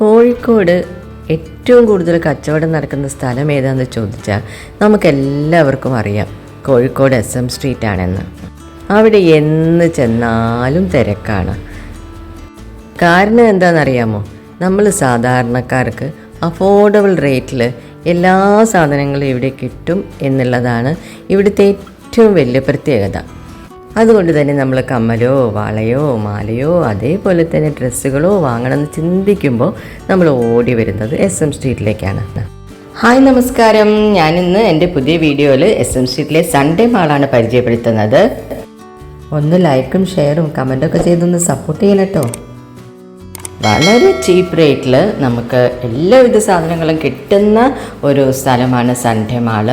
കോഴിക്കോട് ഏറ്റവും കൂടുതൽ കച്ചവടം നടക്കുന്ന സ്ഥലം ഏതാണെന്ന് ചോദിച്ചാൽ നമുക്കെല്ലാവർക്കും അറിയാം. കോഴിക്കോട് എസ് എം സ്ട്രീറ്റ് ആണെന്ന്. അവിടെ എന്ന് ചെന്നാലും തിരക്കാണ്. കാരണം എന്താണെന്നറിയാമോ? നമ്മൾ സാധാരണക്കാർക്ക് അഫോർഡബിൾ റേറ്റിൽ എല്ലാ സാധനങ്ങളും ഇവിടെ കിട്ടും എന്നുള്ളതാണ് ഇവിടുത്തെ ഏറ്റവും വലിയ പ്രത്യേകത. അതുകൊണ്ട് തന്നെ നമ്മൾ കമ്മലോ വളയോ മാലയോ അതേപോലെ തന്നെ ഡ്രസ്സുകളോ വാങ്ങണമെന്ന് ചിന്തിക്കുമ്പോൾ നമ്മൾ ഓടി വരുന്നത് എസ് എം സ്ട്രീറ്റിലേക്കാണ് ഹായ് നമസ്കാരം. ഞാനിന്ന് എന്റെ പുതിയ വീഡിയോയിൽ എസ് എം സ്ട്രീറ്റിലെ സൺഡേ മാളാണ് പരിചയപ്പെടുത്തുന്നത്. ഒന്ന് ലൈക്കും ഷെയറും കമന്റൊക്കെ ചെയ്തൊന്ന് സപ്പോർട്ട് ചെയ്യണം കേട്ടോ വളരെ ചീപ്പ് റേറ്റിൽ നമുക്ക് എല്ലാവിധ സാധനങ്ങളും കിട്ടുന്ന ഒരു സ്ഥലമാണ് സൺഡേ മാൾ.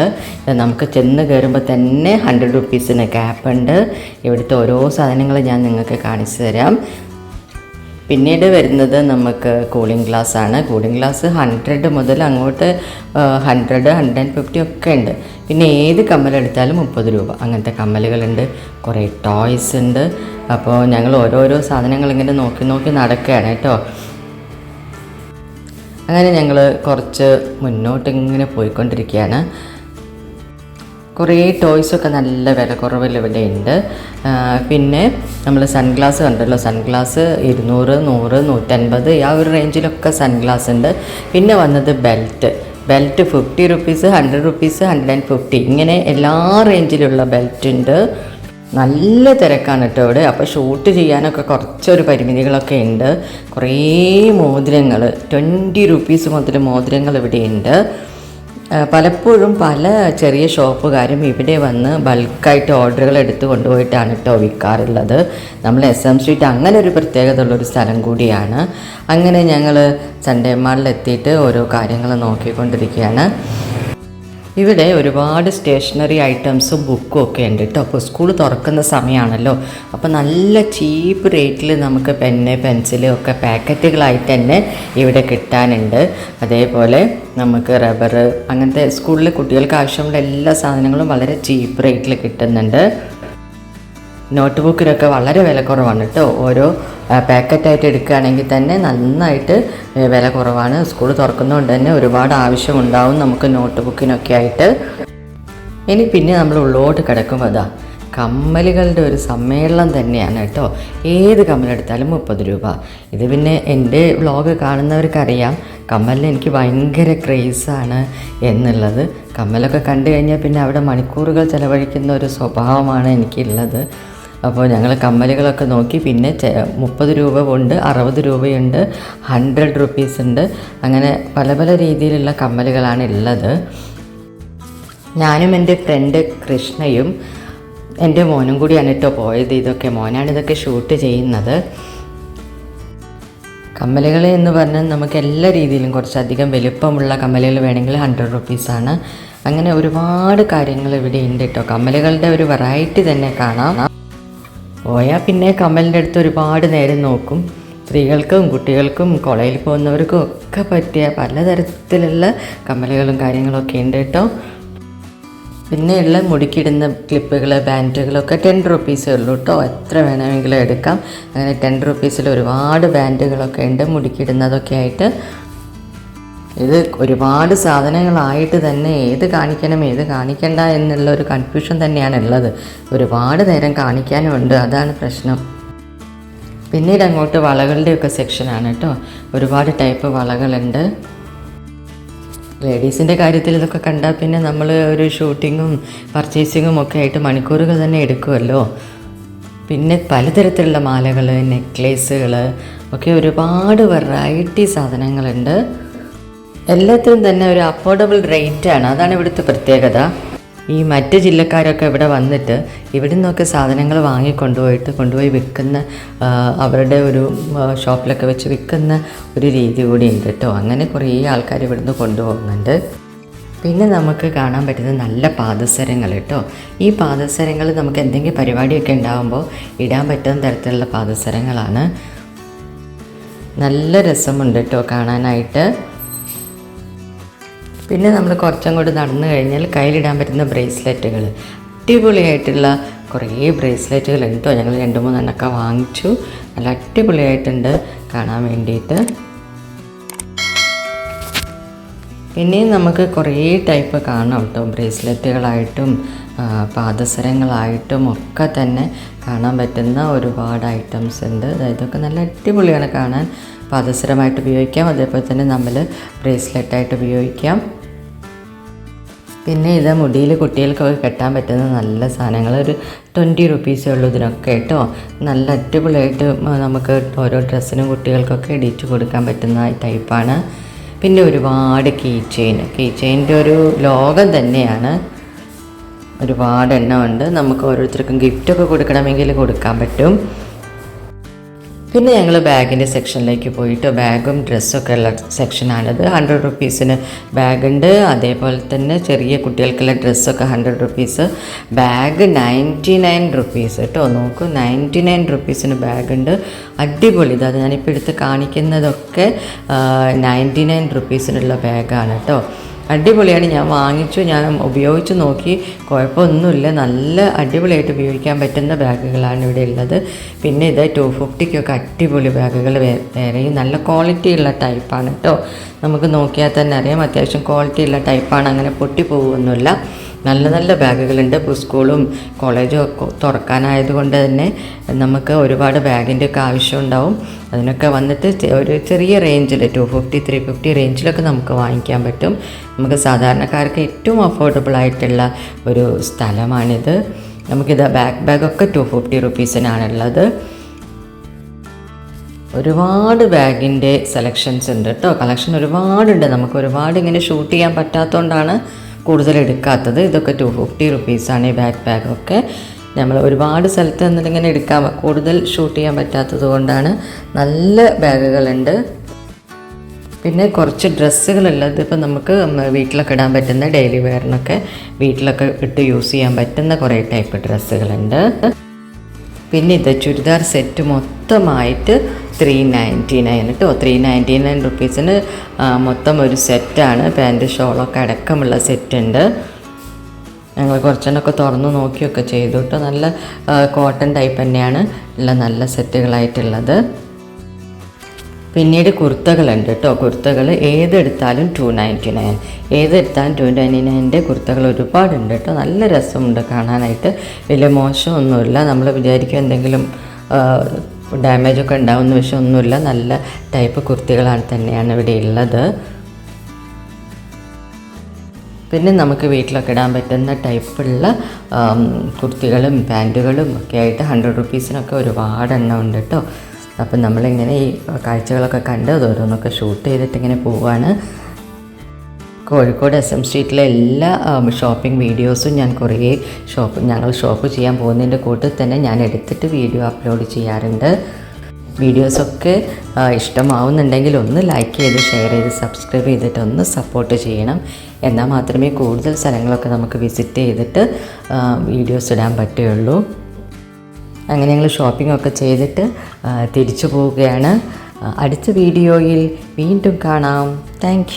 നമുക്ക് ചെന്ന് കയറുമ്പോൾ തന്നെ ഹൺഡ്രഡ് റുപ്പീസിന് ക്യാപ്പ് ഉണ്ട്. ഇവിടുത്തെ ഓരോ സാധനങ്ങളും ഞാൻ നിങ്ങൾക്ക് കാണിച്ചു തരാം. പിന്നീട് വരുന്നത് നമുക്ക് കൂളിംഗ് ഗ്ലാസ് ആണ്. കൂളിംഗ് ഗ്ലാസ് ഹൺഡ്രഡ് മുതൽ അങ്ങോട്ട് ഹൺഡ്രഡ് ഹൺഡ്രഡ് ഫിഫ്റ്റി ഒക്കെ ഉണ്ട്. പിന്നെ ഏത് കമ്മലെടുത്താലും മുപ്പത് രൂപ. അങ്ങനത്തെ കമ്മലുകളുണ്ട്. കുറേ ടോയ്സ് ഉണ്ട്. അപ്പോൾ ഞങ്ങൾ ഓരോരോ സാധനങ്ങൾ ഇങ്ങനെ നോക്കി നോക്കി നടക്കുകയാണ് കേട്ടോ. അങ്ങനെ ഞങ്ങൾ കുറച്ച് മുന്നോട്ട് ഇങ്ങനെ പോയിക്കൊണ്ടിരിക്കുകയാണ്. കുറേ ടോയ്സൊക്കെ നല്ല വില കുറവിൽ ഇവിടെ ഉണ്ട്. പിന്നെ നമ്മൾ സൺഗ്ലാസ് കണ്ടല്ലോ. സൺഗ്ലാസ് ഇരുന്നൂറ് നൂറ് നൂറ്റൻപത് ആ ഒരു റേഞ്ചിലൊക്കെ സൺഗ്ലാസ് ഉണ്ട്. പിന്നെ വന്നത് belt belt fifty rupees hundred rupees hundred and fifty ഇങ്ങനെ എല്ലാ റേഞ്ചിലുള്ള ബെൽറ്റ് ഉണ്ട്. നല്ല തിരക്കാണ് കേട്ടോ ഇവിടെ. അപ്പോൾ ഷൂട്ട് ചെയ്യാനൊക്കെ കുറച്ചൊരു പരിമിതികളൊക്കെ ഉണ്ട്. കുറേ മോതിരങ്ങൾ ട്വന്റി റുപ്പീസ് മുതൽ മോതിരങ്ങൾ ഇവിടെ ഉണ്ട്. പലപ്പോഴും പല ചെറിയ ഷോപ്പുകാരും ഇവിടെ വന്ന് ബൾക്കായിട്ട് ഓർഡറുകൾ എടുത്ത് കൊണ്ടുപോയിട്ടാണ് കേട്ടോ വിൽക്കാറുള്ളത്. നമ്മൾ എസ് എം സ്ട്രീറ്റ് അങ്ങനെ ഒരു പ്രത്യേകത ഉള്ളൊരു സ്ഥലം കൂടിയാണ്. അങ്ങനെ ഞങ്ങൾ സൺഡേ മാളിലെത്തിയിട്ട് ഓരോ കാര്യങ്ങൾ നോക്കിക്കൊണ്ടിരിക്കുകയാണ്. ഇവിടെ ഒരുപാട് സ്റ്റേഷനറി ഐറ്റംസും ബുക്കും ഒക്കെ ഉണ്ട് കേട്ടോ അപ്പോൾ സ്കൂൾ തുറക്കുന്ന സമയമാണല്ലോ. അപ്പോൾ നല്ല ചീപ്പ് റേറ്റിൽ നമുക്ക് പെന്ന് പെൻസിൽ ഒക്കെ പാക്കറ്റുകളായിട്ട് തന്നെ ഇവിടെ കിട്ടാനുണ്ട്. അതേപോലെ നമുക്ക് റബ്ബർ അങ്ങനത്തെ സ്കൂളിൽ കുട്ടികൾക്ക് ആവശ്യമുള്ള എല്ലാ സാധനങ്ങളും വളരെ ചീപ്പ് റേറ്റിൽ കിട്ടുന്നുണ്ട്. നോട്ട് ബുക്കിനൊക്കെ വളരെ വില കുറവാണ് കേട്ടോ. ഓരോ പാക്കറ്റായിട്ട് എടുക്കുകയാണെങ്കിൽ തന്നെ നന്നായിട്ട് വില കുറവാണ്. സ്കൂൾ തുറക്കുന്നതുകൊണ്ട് തന്നെ ഒരുപാട് ആവശ്യമുണ്ടാവും നമുക്ക് നോട്ട് ബുക്കിനൊക്കെ ആയിട്ട്. ഇനി പിന്നെ നമ്മൾ ഉള്ളോട്ട് കിടക്കുമ്പോൾ അതാ കമ്മലുകളുടെ ഒരു സമ്മേളനം തന്നെയാണ് കേട്ടോ. ഏത് കമ്മലെടുത്താലും മുപ്പത് രൂപ. ഇത് പിന്നെ എന്റെ വ്ളോഗ് കാണുന്നവർക്കറിയാം കമ്മലിന് എനിക്ക് ഭയങ്കര ക്രേസാണ് എന്നുള്ളത്. കമ്മലൊക്കെ കണ്ടു കഴിഞ്ഞാൽ പിന്നെ അവിടെ മണിക്കൂറുകൾ ചിലവഴിക്കുന്ന ഒരു സ്വഭാവമാണ് എനിക്കുള്ളത്. അപ്പോൾ ഞങ്ങൾ കമ്മലുകളൊക്കെ നോക്കി. പിന്നെ മുപ്പത് രൂപ ഉണ്ട് അറുപത് രൂപയുണ്ട്. ഹൺഡ്രഡ് റുപ്പീസ് ഉണ്ട്. അങ്ങനെ പല പല രീതിയിലുള്ള കമ്മലുകളാണ് ഉള്ളത് ഞാനും എന്റെ ഫ്രണ്ട് കൃഷ്ണയും എന്റെ മോനും കൂടിയാണ് കേട്ടോ പോയത്. ഇതൊക്കെ മോനാണ് ഇതൊക്കെ ഷൂട്ട് ചെയ്യുന്നത്. കമ്മലുകൾ എന്ന് പറഞ്ഞാൽ നമുക്ക് എല്ലാ രീതിയിലും കുറച്ചധികം വലുപ്പമുള്ള കമ്മലുകൾ വേണമെങ്കിൽ ഹൺഡ്രഡ് റുപ്പീസാണ് അങ്ങനെ ഒരുപാട് കാര്യങ്ങൾ ഇവിടെ ഉണ്ട് കേട്ടോ കമ്മലുകളുടെ ഒരു വെറൈറ്റി തന്നെ കാണാം. പോയാൽ പിന്നെ കമ്മലിന്റെ അടുത്ത് ഒരുപാട് നേരം നോക്കും. സ്ത്രീകൾക്കും കുട്ടികൾക്കും കോളേജിൽ പോകുന്നവർക്കും ഒക്കെ പറ്റിയ പലതരത്തിലുള്ള കമ്മലുകളും കാര്യങ്ങളൊക്കെ ഉണ്ട് കേട്ടോ. പിന്നെയുള്ള മുടിക്കിടുന്ന ക്ലിപ്പുകൾ ബാൻഡുകളൊക്കെ ടെൻ റുപ്പീസേ ഉള്ളൂ കേട്ടോ. എത്ര വേണമെങ്കിലും എടുക്കാം. അങ്ങനെ ടെൻ റുപ്പീസിൽ ഒരുപാട് ബാൻഡുകളൊക്കെ ഉണ്ട്. മുടിക്കിടുന്നതൊക്കെ ആയിട്ട് ഇത് ഒരുപാട് സാധനങ്ങളായിട്ട് തന്നെ ഏത് കാണിക്കണം ഏത് കാണിക്കണ്ട എന്നുള്ള ഒരു കൺഫ്യൂഷൻ തന്നെയാണ് ഉള്ളത്. ഒരുപാട് നേരം കാണിക്കാനുണ്ട് അതാണ് പ്രശ്നം. പിന്നീട് അങ്ങോട്ട് വളകളുടെയൊക്കെ സെക്ഷനാണ് കേട്ടോ. ഒരുപാട് ടൈപ്പ് വളകളുണ്ട്. ലേഡീസിന്റെ കാര്യത്തിൽ ഇതൊക്കെ കണ്ടാൽ പിന്നെ നമ്മൾ ഒരു ഷൂട്ടിങ്ങും പർച്ചേസിങ്ങും ഒക്കെ ആയിട്ട് മണിക്കൂറുകൾ തന്നെ എടുക്കുമല്ലോ പിന്നെ പലതരത്തിലുള്ള മാലകൾ നെക്ലേസുകൾ ഒക്കെ ഒരുപാട് വെറൈറ്റി സാധനങ്ങളുണ്ട്. എല്ലാത്തിനും തന്നെ ഒരു അഫോർഡബിൾ റേറ്റാണ് അതാണ് ഇവിടുത്തെ പ്രത്യേകത. ഈ മറ്റ് ജില്ലക്കാരൊക്കെ ഇവിടെ വന്നിട്ട് ഇവിടെ നിന്നൊക്കെ സാധനങ്ങൾ വാങ്ങി കൊണ്ടുപോയിട്ട് കൊണ്ടുപോയി വിൽക്കുന്ന അവരുടെ ഒരു ഷോപ്പിലൊക്കെ വെച്ച് വിൽക്കുന്ന ഒരു രീതി കൂടി ഉണ്ട് കേട്ടോ അങ്ങനെ കുറേ ആൾക്കാർ ഇവിടുന്ന് കൊണ്ടുപോകുന്നുണ്ട്. പിന്നെ നമുക്ക് കാണാൻ പറ്റുന്ന നല്ല പാദസരങ്ങൾ കേട്ടോ ഈ പാദസരങ്ങൾ നമുക്ക് എന്തെങ്കിലും പരിപാടിയൊക്കെ ഉണ്ടാകുമ്പോൾ ഇടാൻ പറ്റുന്ന തരത്തിലുള്ള പാദസരങ്ങളാണ്. നല്ല രസമുണ്ട് കേട്ടോ കാണാനായിട്ട്. പിന്നെ നമ്മൾ കുറച്ചും കൂടി നടന്നു കഴിഞ്ഞാൽ കയ്യിലിടാൻ പറ്റുന്ന ബ്രേസ്ലെറ്റുകൾ. അടിപൊളിയായിട്ടുള്ള കുറേ ബ്രേസ്ലെറ്റുകൾ ഉണ്ട് ഞങ്ങൾ രണ്ട് മൂന്നെണ്ണമൊക്കെ വാങ്ങിച്ചു. നല്ല അടിപൊളിയായിട്ടുണ്ട് കാണാൻ വേണ്ടിയിട്ട്. പിന്നെയും നമുക്ക് കുറേ ടൈപ്പ് കാണാം കേട്ടോ. ബ്രേസ്ലെറ്റുകളായിട്ടും പാദസരങ്ങളായിട്ടും ഒക്കെ തന്നെ കാണാൻ പറ്റുന്ന ഒരുപാട് ഐറ്റംസ് ഉണ്ട്. അതായത് ഒക്കെ നല്ല അടിപൊളിയാണ് കാണാൻ. പാദസരമായിട്ട് ഉപയോഗിക്കാം. അതേപോലെ തന്നെ നമ്മൾ ബ്രേസ്ലെറ്റായിട്ട് ഉപയോഗിക്കാം. പിന്നെ ഇത് മുടിയിൽ കുട്ടികൾക്കൊക്കെ കെട്ടാൻ പറ്റുന്ന നല്ല സാധനങ്ങൾ. ഒരു ട്വന്റി റുപ്പീസേ ഉള്ളൂ ഇതിനൊക്കെ കേട്ടോ. നല്ല അടിപൊളിയായിട്ട് നമുക്ക് ഓരോ ഡ്രസ്സിനും കുട്ടികൾക്കൊക്കെ എഡിറ്റ് കൊടുക്കാൻ പറ്റുന്ന ടൈപ്പാണ് പിന്നെ ഒരുപാട് കീ ചെയിൻ കീ ചെയിന്റെ ഒരു ലോകം തന്നെയാണ്. ഒരുപാട് എണ്ണമുണ്ട്. നമുക്ക് ഓരോരുത്തർക്കും ഗിഫ്റ്റൊക്കെ കൊടുക്കണമെങ്കിൽ കൊടുക്കാൻ പറ്റും. പിന്നെ ഞങ്ങൾ ബാഗിന്റെ സെക്ഷനിലേക്ക് പോയിട്ട് ബാഗും ഡ്രസ്സൊക്കെ ഉള്ള സെക്ഷനാണിത്. ഹൺഡ്രഡ് റുപ്പീസിന് ബാഗുണ്ട്. അതേപോലെ തന്നെ ചെറിയ കുട്ടികൾക്കുള്ള ഡ്രസ്സൊക്കെ hundred rupees bag ninety nine rupees കേട്ടോ നോക്കൂ നയന്റി നയൻ റുപ്പീസിന് ബാഗുണ്ട്. അടിപൊളി. ഇത് അത് ഞാനിപ്പോൾ എടുത്ത് കാണിക്കുന്നതൊക്കെ നയന്റി നയൻ റുപ്പീസിനുള്ള ബാഗാണ് കേട്ടോ അടിപൊളിയാണ്. ഞാൻ വാങ്ങിച്ചു ഞാൻ ഉപയോഗിച്ച് നോക്കി. കുഴപ്പമൊന്നുമില്ല. നല്ല അടിപൊളിയായിട്ട് ഉപയോഗിക്കാൻ പറ്റുന്ന ബാഗുകളാണ് ഇവിടെ ഉള്ളത്. പിന്നെ ഇത് ടു ഫിഫ്റ്റിക്കൊക്കെ അടിപൊളി ബാഗുകൾ വേറെയും നല്ല ക്വാളിറ്റി ഉള്ള ടൈപ്പാണ് കേട്ടോ നമുക്ക് നോക്കിയാൽ തന്നെ അറിയാം. അത്യാവശ്യം ക്വാളിറ്റി ഉള്ള ടൈപ്പാണ് അങ്ങനെ പൊട്ടിപ്പോകുമൊന്നുമില്ല നല്ല നല്ല ബാഗുകളുണ്ട്. ഇപ്പോൾ സ്കൂളും കോളേജും ഒക്കെ തുറക്കാനായതുകൊണ്ട് തന്നെ നമുക്ക് ഒരുപാട് ബാഗിന്റെ ഒക്കെ ആവശ്യം ഉണ്ടാവും അതിനൊക്കെ വന്നിട്ട് ഒരു ചെറിയ റേഞ്ചിൽ ടു ഫിഫ്റ്റി ത്രീ ഫിഫ്റ്റി റേഞ്ചിലൊക്കെ നമുക്ക് വാങ്ങിക്കാൻ പറ്റും. നമുക്ക് സാധാരണക്കാർക്ക് ഏറ്റവും അഫോർഡബിൾ ആയിട്ടുള്ള ഒരു സ്ഥലമാണിത്. നമുക്കിത് ബാക്ക് ബാഗൊക്കെ ടു ഫിഫ്റ്റി റുപ്പീസിനാണുള്ളത് ഒരുപാട് ബാഗിന്റെ സെലക്ഷൻസ് ഉണ്ട് കേട്ടോ കളക്ഷൻ ഒരുപാടുണ്ട്. നമുക്ക് ഒരുപാട് ഇങ്ങനെ ഷൂട്ട് ചെയ്യാൻ പറ്റാത്തതുകൊണ്ടാണ് കൂടുതൽ എടുക്കാത്തത് ഇതൊക്കെ ടു ഫിഫ്റ്റി റുപ്പീസാണ് ഈ ബാക്ക് ബാഗൊക്കെ നമ്മൾ ഒരുപാട് സ്ഥലത്ത് നിന്നിട്ട് ഇങ്ങനെ എടുക്കാൻ കൂടുതൽ ഷൂട്ട് ചെയ്യാൻ പറ്റാത്തത് കൊണ്ടാണ് നല്ല ബാഗുകളുണ്ട്. പിന്നെ കുറച്ച് ഡ്രസ്സുകളുള്ളത് ഇപ്പം നമുക്ക് വീട്ടിലൊക്കെ ഇടാൻ പറ്റുന്ന ഡെയിലി വെയറിനൊക്കെ വീട്ടിലൊക്കെ ഇട്ട് യൂസ് ചെയ്യാൻ പറ്റുന്ന കുറേ ടൈപ്പ് ഡ്രസ്സുകളുണ്ട്. പിന്നെ ഇത് ചുരിദാർ സെറ്റ് മൊത്തമായിട്ട് ത്രീ നയന്റി നയൻ കേട്ടോ ത്രീ നയന്റി നയൻ റുപ്പീസിന് മൊത്തം ഒരു സെറ്റാണ് പാന്റ് ഷോളൊക്കെ അടക്കമുള്ള സെറ്റ് ഉണ്ട് ഞങ്ങൾ കുറച്ചെണ്ണൊക്കെ തുറന്ന് നോക്കിയൊക്കെ ചെയ്തു കേട്ടോ നല്ല കോട്ടൺ ടൈപ്പ് തന്നെയാണ് ഉള്ള നല്ല സെറ്റുകളായിട്ടുള്ളത് പിന്നീട് കുർത്തകളുണ്ട് കേട്ടോ കുർത്തകൾ ഏതെടുത്താലും ടു നയന്റി നയൻ ഏതെടുത്താലും ടു നയന്റി നയന്റെ കുർത്തകൾ ഒരുപാടുണ്ട് കേട്ടോ നല്ല രസമുണ്ട് കാണാനായിട്ട്. വലിയ മോശമൊന്നുമില്ല. നമ്മൾ വിചാരിക്കും എന്തെങ്കിലും ഡാമേജ് ഒക്കെ ഉണ്ടാവുന്ന പക്ഷെ ഒന്നുമില്ല നല്ല ടൈപ്പ് കുർത്തികളാണ് തന്നെയാണ് ഇവിടെ ഉള്ളത്. പിന്നെ നമുക്ക് വീട്ടിലൊക്കെ ഇടാൻ പറ്റുന്ന ടൈപ്പുള്ള കുർത്തികളും പാന്റുകളും ഒക്കെ ആയിട്ട് ഹൺഡ്രഡ് റുപ്പീസിനൊക്കെ ഒരുപാട് എണ്ണം ഉണ്ട് കേട്ടോ അപ്പം നമ്മളിങ്ങനെ ഈ കാഴ്ചകളൊക്കെ കണ്ട് അതോരോന്നൊക്കെ ഷൂട്ട് ചെയ്തിട്ട് ഇങ്ങനെ പോവാണ്. കോഴിക്കോട് എസ് എം സ്ട്രീറ്റിലെ എല്ലാ ഷോപ്പിംഗ് വീഡിയോസും ഞാൻ കുറേ ഷോപ്പ് ഞങ്ങൾ ഷോപ്പ് ചെയ്യാൻ പോകുന്നതിന്റെ കൂട്ടിൽ തന്നെ ഞാൻ എടുത്തിട്ട് വീഡിയോ അപ്ലോഡ് ചെയ്യാറുണ്ട്. വീഡിയോസൊക്കെ ഇഷ്ടമാവുന്നുണ്ടെങ്കിൽ ഒന്ന് ലൈക്ക് ചെയ്ത് ഷെയർ ചെയ്ത് സബ്സ്ക്രൈബ് ചെയ്തിട്ട് ഒന്ന് സപ്പോർട്ട് ചെയ്യണം. എന്നാൽ മാത്രമേ കൂടുതൽ സ്ഥലങ്ങളൊക്കെ നമുക്ക് വിസിറ്റ് ചെയ്തിട്ട് വീഡിയോസ് ഇടാൻ പറ്റുകയുള്ളൂ. അങ്ങനെ ഞങ്ങൾ ഷോപ്പിംഗ് ഒക്കെ ചെയ്തിട്ട് തിരിച്ചു പോവുകയാണ്. അടുത്ത വീഡിയോയിൽ വീണ്ടും കാണാം. താങ്ക്